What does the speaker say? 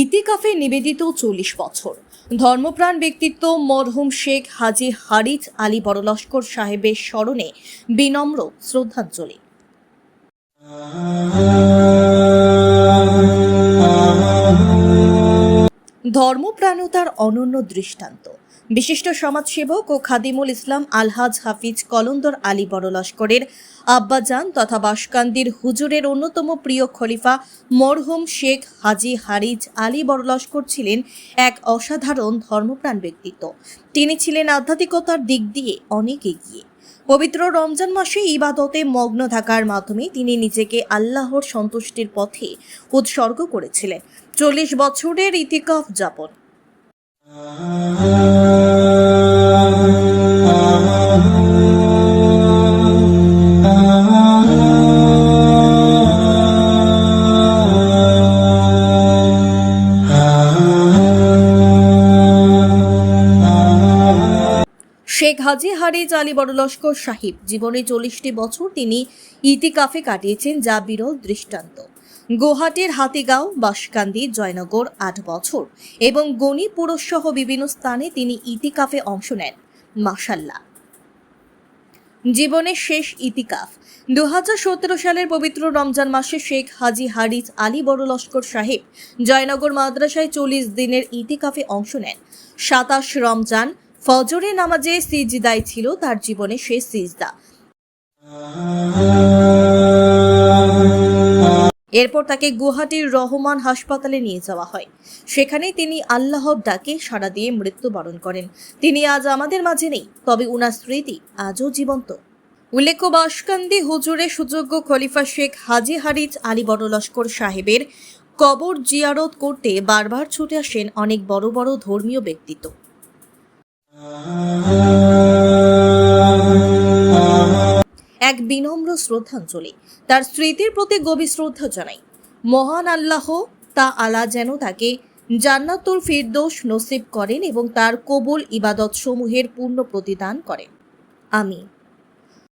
ইতিকাফে নিবেদিত চল্লিশ বছর। ধর্মপ্রাণ ব্যক্তিত্ব মরহুম শেখ হাজি হারিজ আলী বড়লস্কর সাহেবের স্মরণে বিনম্র শ্রদ্ধাঞ্জলি। ধর্মপ্রাণতার অনন্য দৃষ্টান্ত। বিশিষ্ট সমাজসেবক ও খাদিমুল ইসলাম আলহাজ হাফিজ কলন্দর আলী বড় লস্করের আব্বাজান তথা বাসকান্দির হুজুরের অন্যতম প্রিয় খলিফা মরহুম শেখ হাজি হারিজ আলী বড় লস্কর ছিলেন এক অসাধারণ ধর্মপ্রাণ ব্যক্তিত্ব। তিনি ছিলেন আধ্যাত্মিকতার দিক দিয়ে অনেক এগিয়ে। পবিত্র রমজান মাসে ইবাদতে মগ্ন থাকার মাধ্যমে তিনি নিজেকে আল্লাহর সন্তুষ্টির পথে উৎসর্গ করেছিলেন। চল্লিশ বছরের ইতিকাফ যাপন। শেখ হাজি হারিজ আলী বড়লস্কর সাহিব। জীবনে চল্লিশটি বছর তিনি ইতিকাফে কাটিয়েছেন যা বিরল দৃষ্টান্ত। গুয়াহাটির হাতিগাঁও বাসকান্দি জয়নগর আট বছর এবং গণিপুর সহ বিভিন্ন স্থানে তিনি ইতিকাফে অংশ নেন। মাসাল্লাহ জীবনের শেষ ইতিকাফ। দু হাজার সতেরো সালের পবিত্র রমজান মাসে শেখ হাজি হারিজ আলী বড় লস্কর সাহেব জয়নগর মাদ্রাসায় চল্লিশ দিনের ইতিকাফে অংশ নেন। সাতাশ রমজান ফজরে নামাজে সিজদাই ছিল, তার জীবনের শেষ সিজদা। এরপর তাকে গুয়াহাটির রহমান হাসপাতালে নিয়ে যাওয়া হয়। সেখানে তিনি আল্লাহর ডাকে সাড়া দিয়ে মৃত্যুবরণ করেন। তিনি আজ আমাদের মাঝে নেই, তবে উনার স্মৃতি আজও জীবন্ত। উল্লেখ্য, বাসকান্দি হুজুরে সুযোগ্য খলিফা শেখ হাজি হারিজ আলী বড় লস্কর সাহেবের কবর জিয়ারত করতে বারবার ছুটে আসেন অনেক বড় বড় ধর্মীয় ব্যক্তিত্ব। শ্রদ্ধাঞ্জলি। তার স্মৃতির প্রতি গভীর শ্রদ্ধা জানাই। মহান আল্লাহ তা আলা যেন তাকে জান্নাতুল ফিরদৌস নসিব করেন এবং তার কবুল ইবাদত সমূহের পূর্ণ প্রতিদান করেন। আমি